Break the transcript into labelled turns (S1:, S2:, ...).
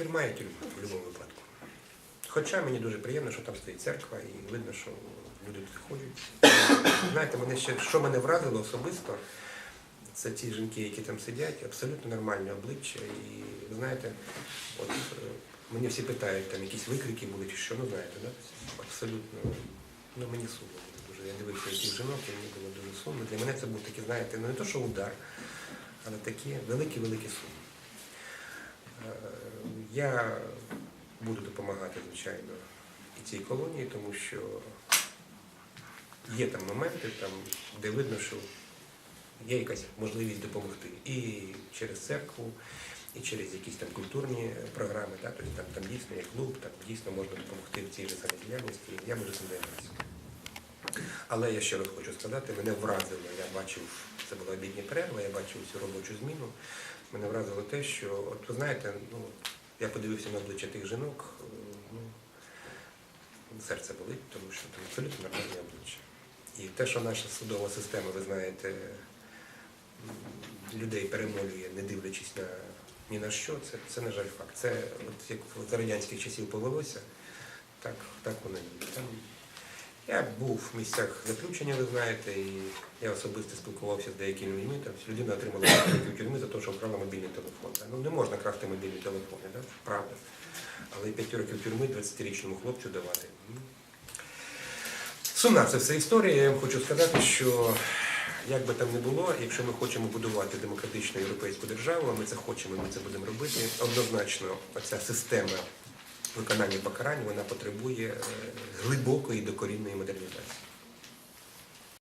S1: Тюрма і тюрма в будь-якому випадку. Хоча мені дуже приємно, що там стоїть церква, і видно, що люди тут ходять. Знаєте, мене ще, що мене вразило особисто, це ті жінки, які там сидять, абсолютно нормальне обличчя. І ви знаєте, от е, мені всі питають, там якісь викрики були чи що, ну знаєте, да? абсолютно, ну мені сумно було дуже. Я дивився яких жінок, і мені було дуже сумно. Для мене це був такий, знаєте, ну не то, що удар, але такі великі-великі суми. Я буду допомагати, звичайно, і цій колонії, тому що є там моменти, там, де видно, що є якась можливість допомогти. І через церкву, і через якісь там культурні програми. Да? Тобто там, там дійсно є клуб, там дійсно можна допомогти в цій же самій діяльності. Я буду цим займатися. Але я ще раз хочу сказати, мене вразило, я бачив, це була обідня перерва, я бачив цю робочу зміну. Мене вразило те, що, от ви знаєте, ну, я подивився на обличчя тих жінок, е, ну, серце болить, тому що там абсолютно нормальні обличчя. І те, що наша судова система, ви знаєте, людей перемолює, не дивлячись на ні на що, це, це на жаль, факт. Це от як за радянських часів повелося, так, так воно є. Я був в місцях заключення, ви знаєте, і я особисто спілкувався з деякими людьми. Там людина отримала 5 років тюрми за те, що вкрала мобільний телефон. Ну не можна красти мобільні телефони, да? правда. Але 5 років тюрми 20-річному хлопцю давати. Сумна це все історія. Я вам хочу сказати, що як би там не було, якщо ми хочемо будувати демократичну європейську державу, ми це хочемо, ми це будемо робити. Однозначно, оця система виконання покарань вона потребує е, глибокої докорінної модернізації.